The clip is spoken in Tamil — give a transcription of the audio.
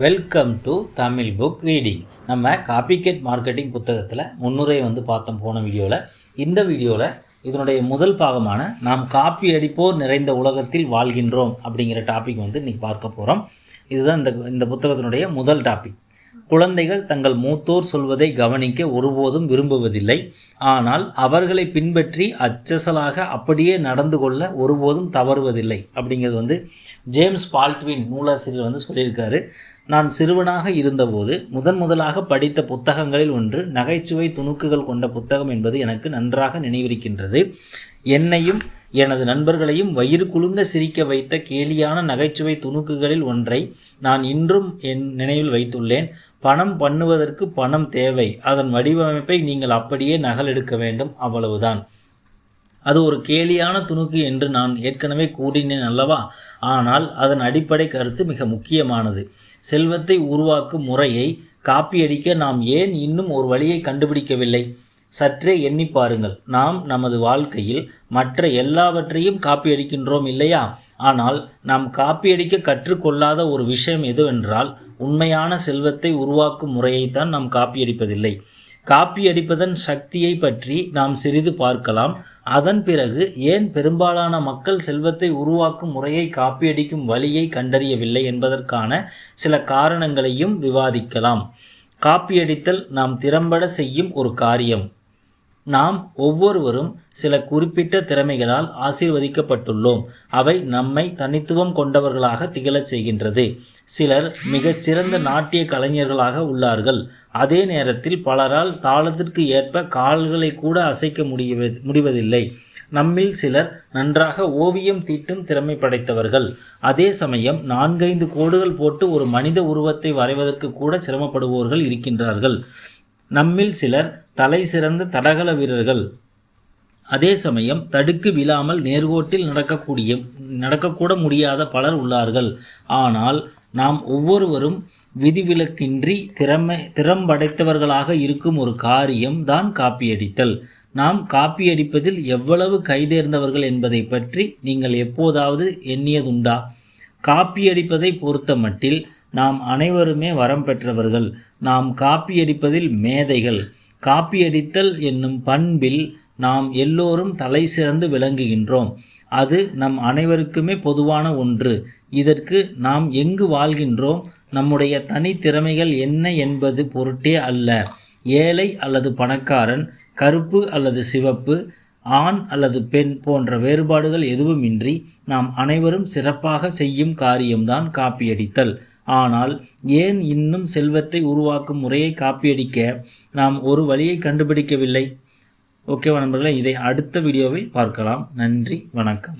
Welcome to Tamil book reading நம்ம காப்பிகேட் மார்க்கெட்டிங் புத்தகத்தில் முன்னுரை வந்து பார்த்தோம் போன வீடியோவில் இந்த வீடியோவில் இதனுடைய முதல் பாகமான நாம் காப்பி அடிப்போர் நிறைந்த உலகத்தில் வாழ்கின்றோம் அப்படிங்கிற டாபிக் வந்து இன்றைக்கி பார்க்க போகிறோம் இதுதான் இந்த இந்த புத்தகத்தினுடைய முதல் டாபிக் குழந்தைகள் தங்கள் மூத்தோர் சொல்வதை கவனிக்க ஒருபோதும் விரும்புவதில்லை. ஆனால் அவர்களை பின்பற்றி அச்சசலாக அப்படியே நடந்து கொள்ள ஒருபோதும் தவறுவதில்லை. அப்படிங்கிறது வந்து ஜேம்ஸ் பால்ட்வின் நூலாசிரியர் வந்து சொல்லியிருக்காரு. நான் சிறுவனாக இருந்தபோது முதன் முதலாக படித்த புத்தகங்களில் ஒன்று நகைச்சுவை துணுக்குகள் கொண்ட புத்தகம் என்பது எனக்கு நன்றாக நினைவிருக்கின்றது. என்னையும் எனது நண்பர்களையும் வயிறு குலுங்க சிரிக்க வைத்த கேலியான நகைச்சுவை துணுக்குகளில் ஒன்றை நான் இன்றும் என் நினைவில் வைத்துள்ளேன். பணம் பண்ணுவதற்கு பணம் தேவை. அதன் வடிவமைப்பை நீங்கள் அப்படியே நகலெடுக்க வேண்டும். அவ்வளவுதான். அது ஒரு கேலியான துணுக்கு என்று நான் ஏற்கனவே கூறினேன் அல்லவா? ஆனால் அதன் அடிப்படை கருத்து மிக முக்கியமானது. செல்வத்தை உருவாக்கும் முறையை காப்பியடிக்க நாம் ஏன் இன்னும் ஒரு வழியை கண்டுபிடிக்கவில்லை? சற்றே எண்ணி பாருங்கள். நாம் நமது வாழ்க்கையில் மற்ற எல்லாவற்றையும் காப்பியடிக்கின்றோம் இல்லையா? ஆனால் நாம் காப்பியடிக்க கற்றுக்கொள்ளாத ஒரு விஷயம் எதுவென்றால் உண்மையான செல்வத்தை உருவாக்கும் முறையைத்தான் நாம் காப்பியடிப்பதில்லை. காப்பியடிப்பதன் சக்தியை பற்றி நாம் சிறிது பார்க்கலாம். அதன் பிறகு ஏன் பெரும்பாலான மக்கள் செல்வத்தை உருவாக்கும் முறையை காப்பியடிக்கும் வழியை கண்டறியவில்லை என்பதற்கான சில காரணங்களையும் விவாதிக்கலாம். காப்பியடித்தல் நாம் திறம்பட செய்யும் ஒரு காரியம். நாம் ஒவ்வொருவரும் சில குறிப்பிட்ட திறமைகளால் ஆசீர்வதிக்கப்பட்டுள்ளோம். அவை நம்மை தனித்துவம் கொண்டவர்களாக திகழச் செய்கின்றது. சிலர் மிகச்சிறந்த நாட்டிய கலைஞர்களாக உள்ளார்கள். அதே நேரத்தில் பலரால் தாளத்திற்கு ஏற்ப கால்களை கூட அசைக்க முடிய முடிவதில்லை. நம்மில் சிலர் நன்றாக ஓவியம் தீட்டும் திறமை படைத்தவர்கள். அதே சமயம் நான்கைந்து கோடுகள் போட்டு ஒரு மனித உருவத்தை வரைவதற்கு கூட சிரமப்படுவோர்கள் இருக்கின்றார்கள். நம்மில் சிலர் தலை சிறந்த தடகள வீரர்கள். அதே சமயம் தடுக்கு விழாமல் நேர்கோட்டில் நடக்கக்கூடிய நடக்கக்கூட முடியாத பலர் உள்ளார்கள். ஆனால் நாம் ஒவ்வொருவரும் விதிவிலக்கின்றி திறமை திறம்படைத்தவர்களாக இருக்கும் ஒரு காரியம் தான் காப்பியடித்தல். நாம் காப்பியடிப்பதில் எவ்வளவு கைதேர்ந்தவர்கள் என்பதை பற்றி நீங்கள் எப்போதாவது எண்ணியதுண்டா? காப்பியடிப்பதை பொறுத்த மட்டில் நாம் அனைவருமே வரம் பெற்றவர்கள். நாம் காப்பியடிப்பதில் மேதைகள். காப்பியடித்தல் என்னும் பண்பில் நாம் எல்லோரும் தலை சிறந்து விளங்குகின்றோம். அது நம் அனைவருக்குமே பொதுவான ஒன்று. இதற்கு நாம் எங்கு வாழ்கின்றோம்? நம்முடைய தனித்திறமைகள் என்ன என்பது பொருட்டே அல்ல. ஏழை அல்லது பணக்காரன் கருப்பு அல்லது சிவப்பு ஆண் அல்லது பெண் போன்ற வேறுபாடுகள் எதுவுமின்றி நாம் அனைவரும் சிறப்பாக செய்யும் காரியம்தான் காப்பியடித்தல். ஆனால் ஏன் இன்னும் செல்வத்தை உருவாக்கும் முறையை காப்பியடிக்க நாம் ஒரு வழியை கண்டுபிடிக்கவில்லை? ஓகேவா நண்பர்களே இதை அடுத்த வீடியோவில் பார்க்கலாம். நன்றி வணக்கம்.